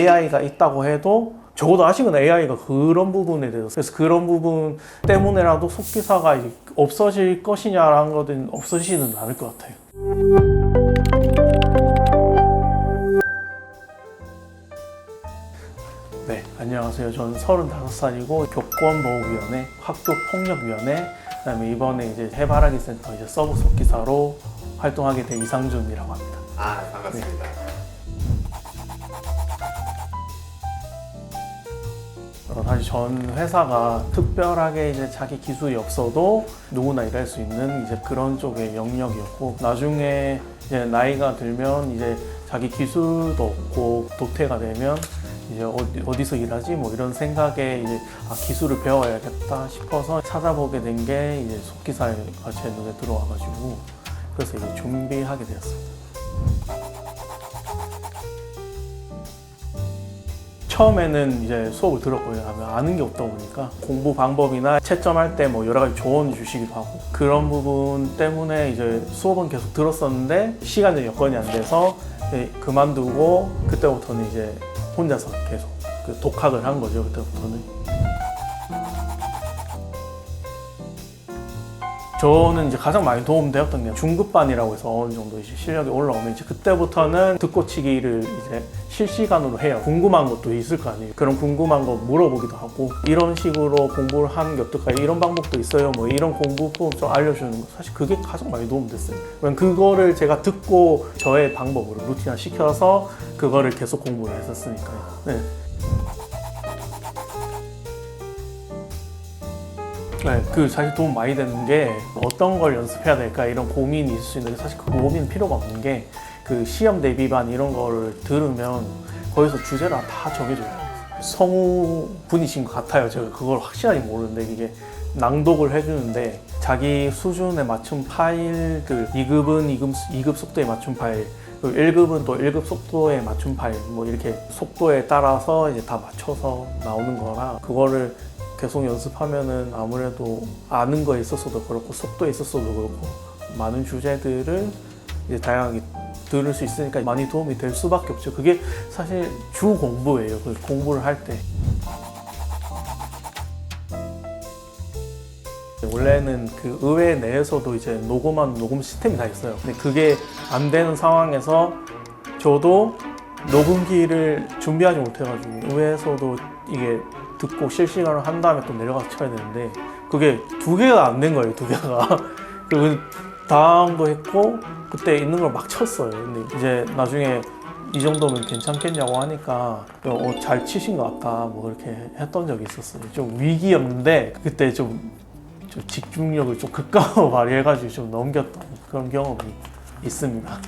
AI가 있다고 해도 적어도 아직은 AI가 그런 부분에 대해서 그래서 그런 부분 때문에라도 속기사가 이제 없어질 것이냐라는 것은 없어지지는 않을 것 같아요. 네, 안녕하세요. 저는 35살이고 교권보호위원회, 학교폭력위원회, 그다음에 이번에 이제 해바라기 센터 이제 서브 속기사로 활동하게 된 이상준이라고 합니다. 아 반갑습니다. 어, 사실 전 회사가 특별하게 이제 자기 기술이 없어도 누구나 일할 수 있는 이제 그런 쪽의 영역이었고 나중에 이제 나이가 들면 이제 자기 기술도 없고 도태가 되면 이제 어디, 어디서 일하지 뭐 이런 생각에 이제 아, 기술을 배워야겠다 싶어서 찾아보게 된 게 이제 속기사가 제 눈에 들어와가지고 그래서 이제 준비하게 되었습니다. 처음에는 이제 수업을 들었고요. 아는 게 없다 보니까 공부 방법이나 채점할 때 뭐 여러 가지 조언 주시기도 하고 그런 부분 때문에 이제 수업은 계속 들었었는데 시간이 여건이 안 돼서 그만두고 그때부터는 이제 혼자서 계속 그 독학을 한 거죠. 그때부터는. 저는 이제 가장 많이 도움되었던 게 중급반이라고 해서 어느 정도 이제 실력이 올라오면 이제 그때부터는 듣고 치기를 이제 실시간으로 해요. 궁금한 것도 있을 거 아니에요. 그런 궁금한 거 물어보기도 하고 이런 식으로 공부를 하는 게 어떨까? 이런 방법도 있어요. 뭐 이런 공부법 좀 알려주는 거 사실 그게 가장 많이 도움됐어요. 왜냐면 그거를 제가 듣고 저의 방법으로 루틴화 시켜서 그거를 계속 공부를 했었으니까요. 네. 네, 그 사실 도움 많이 되는 게 어떤 걸 연습해야 될까 이런 고민이 있을 수 있는데 사실 그 고민 필요가 없는 게 그 시험 대비반 이런 거를 들으면 거기서 주제를 다 정해줘요. 성우 분이신 것 같아요. 제가 그걸 확실하게 모르는데 이게 낭독을 해주는데 자기 수준에 맞춘 파일들 2급은 2급, 2급 속도에 맞춘 파일 그리고 1급은 또 1급 속도에 맞춘 파일 뭐 이렇게 속도에 따라서 이제 다 맞춰서 나오는 거라 그거를 계속 연습하면은 아무래도 아는 거에 있어서도 그렇고 속도에 있어서도 그렇고 많은 주제들을 이제 다양하게 들을 수 있으니까 많이 도움이 될 수밖에 없죠. 그게 사실 주 공부예요. 그 공부를 할 때. 원래는 그 의회 내에서도 이제 녹음한 녹음 시스템이 다 있어요. 근데 그게 안 되는 상황에서 저도 녹음기를 준비하지 못해가지고 의회에서도 이게 듣고 실시간으로 한 다음에 또 내려가서 쳐야 되는데 그게 두 개가 안 된 거예요. 두 개가. 그리고 다음도 했고 그때 있는 걸 막 쳤어요. 근데 이제 나중에 이 정도면 괜찮겠냐고 하니까 어, 잘 치신 것 같다 뭐 그렇게 했던 적이 있었어요. 좀 위기였는데 그때 좀, 좀 집중력을 좀 극강으로 발휘해가지고 좀 넘겼던 그런 경험이 있습니다.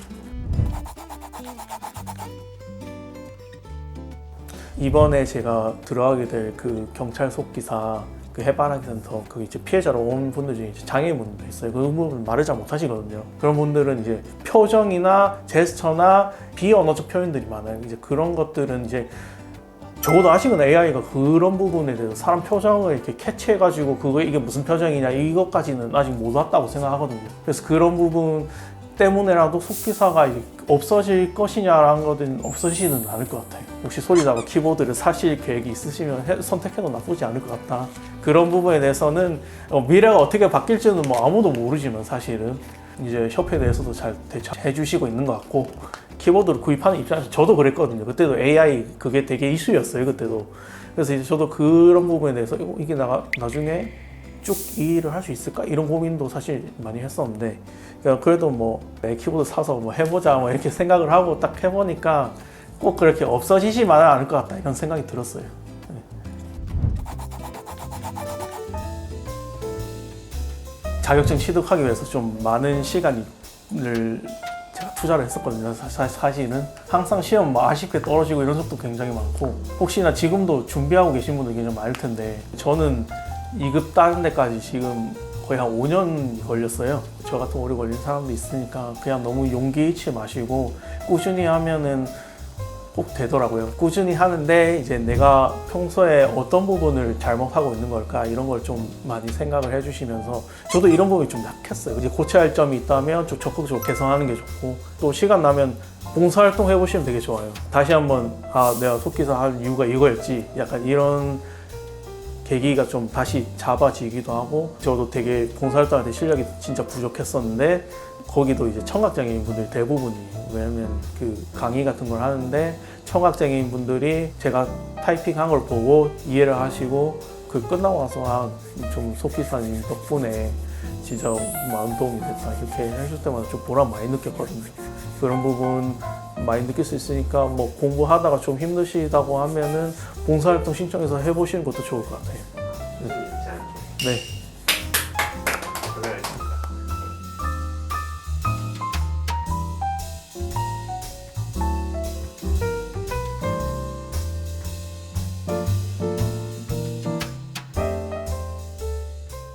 이번에 제가 들어가게 될 그 경찰 속기사 그 해바라기 센터 그 이제 피해자로 온 분들 중에 장애인분도 있어요. 그 부분 말을 잘 못하시거든요. 그런 분들은 이제 표정이나 제스처나 비언어적 표현들이 많아요. 이제 그런 것들은 이제 적어도 아직은 AI가 그런 부분에 대해서 사람 표정을 이렇게 캐치해가지고 그거 이게 무슨 표정이냐 이것까지는 아직 못 왔다고 생각하거든요. 그래서 그런 부분 때문에라도 속기사가 없어질 것이냐라는 것은 없어지지는 않을 것 같아요. 혹시 소리나고 키보드를 사실 계획이 있으시면 해- 선택해도 나쁘지 않을 것 같다. 그런 부분에 대해서는 어, 미래가 어떻게 바뀔지는 뭐 아무도 모르지만 사실은 이제 협회 내에서도 잘 대처해 주시고 있는 것 같고 키보드를 구입하는 입장에서 저도 그랬거든요. 그때도 AI 그게 되게 이슈였어요. 그때도. 그래서 이제 저도 그런 부분에 대해서 이거- 이게 나, 나중에 쭉 이 일을 할 수 있을까 이런 고민도 사실 많이 했었는데 그냥 그래도 뭐 내 키보드 사서 뭐 해보자 뭐 이렇게 생각을 하고 딱 해보니까 꼭 그렇게 없어지지만은 않을 것 같다 이런 생각이 들었어요. 네. 자격증 취득하기 위해서 좀 많은 시간을 제가 투자를 했었거든요. 사실은 항상 시험 뭐 아쉽게 떨어지고 이런 적도 굉장히 많고 혹시나 지금도 준비하고 계신 분들 굉장히 많을 텐데 저는 2급 따는 데까지 지금 거의 한 5년 걸렸어요. 저 같은 오래 걸린 사람도 있으니까 그냥 너무 용기 잃지 마시고 꾸준히 하면은 꼭 되더라고요. 꾸준히 하는데 이제 내가 평소에 어떤 부분을 잘못하고 있는 걸까 이런 걸 좀 많이 생각을 해주시면서 저도 이런 부분이 좀 약했어요. 이제 고쳐야 할 점이 있다면 좀 적극적으로 개선하는 게 좋고 또 시간 나면 봉사활동 해보시면 되게 좋아요. 다시 한번 아 내가 속기사 할 이유가 이거였지. 약간 이런 계기가 좀 다시 잡아지기도 하고 저도 되게 봉사활동할 때 실력이 진짜 부족했었는데 거기도 이제 청각장애인 분들 대부분이 왜냐면 그 강의 같은 걸 하는데 청각장애인 분들이 제가 타이핑한 걸 보고 이해를 하시고 그 끝나고 나서 아좀 속기사님 덕분에 진짜 마음 도움이 됐다 이렇게 해줄 때마다 좀 보람 많이 느꼈거든요. 그런 부분 많이 느낄 수 있으니까 뭐 공부하다가 좀 힘드시다고 하면은 봉사활동 신청해서 해보시는 것도 좋을 것 같아요. 네.